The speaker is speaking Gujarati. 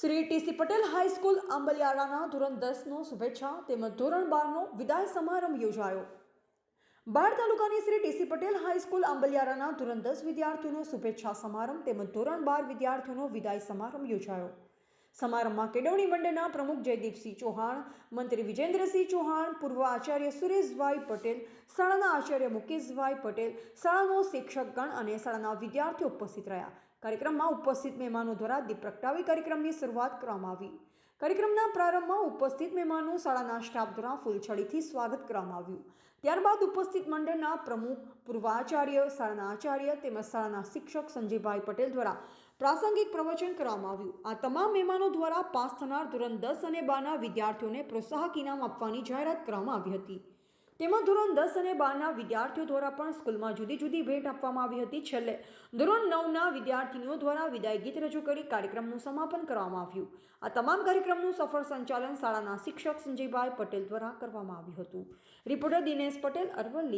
Shri T C Patel high school આંબલિયાળાના ધોરણ દસનો શુભેચ્છા તેમજ ધોરણ બારનો વિદાય સમારંભ યોજાયો. બાર તાલુકાની Shri T C Patel high school આંબલિયારાના ધોરણ દસ વિદ્યાર્થીઓનો શુભેચ્છા સમારંભ તેમજ ધોરણ બાર વિદ્યાર્થીઓનો વિદાય સમારંભ યોજાયો. સમારંભમાં કેળવણી મંડળના પ્રમુખ જયદીપસિંહ ચૌહાણ, મંત્રી વિજેન્દ્રસિંહ ચૌહાણ, પૂર્વ આચાર્ય સુરેશભાઈ પટેલ, શાળાના આચાર્ય મુકેશભાઈ પટેલ, શાળાનો શિક્ષકગણ અને શાળાના વિદ્યાર્થીઓ ઉપસ્થિત રહ્યા. કાર્યક્રમમાં ઉપસ્થિત મહેમાનો દ્વારા દીપ પ્રગટાવી કાર્યક્રમની શરૂઆત કરવામાં આવી. કાર્યક્રમના પ્રારંભમાં ઉપસ્થિત મહેમાનો શાળાના સ્ટાફ દ્વારા ફૂલછડીથી સ્વાગત કરવામાં આવ્યું. ત્યારબાદ ઉપસ્થિત મંડળના પ્રમુખ, પૂર્વાચાર્ય, શાળાના આચાર્ય તેમજ શાળાના શિક્ષક સંજયભાઈ પટેલ દ્વારા પ્રાસંગિક પ્રવચન કરવામાં આવ્યું. આ તમામ મહેમાનો દ્વારા પાસ થનાર ધોરણ દસ અને બારના વિદ્યાર્થીઓને પ્રોત્સાહક ઇનામ આપવાની જાહેરાત કરવામાં આવી હતી. તેમાં ધોરણ દસ અને બારના વિદ્યાર્થીઓ દ્વારા પણ સ્કૂલમાં જુદી જુદી ભેટ આપવામાં આવી હતી. છેલ્લે ધોરણ નવના વિદ્યાર્થીનીઓ દ્વારા વિદાય ગીત રજૂ કરી કાર્યક્રમનું સમાપન કરવામાં આવ્યું. આ તમામ કાર્યક્રમનું સફળ સંચાલન શાળાના શિક્ષક સંજયભાઈ પટેલ દ્વારા કરવામાં આવ્યું હતું. રિપોર્ટર દિનેશ પટેલ, અરવલ્લી.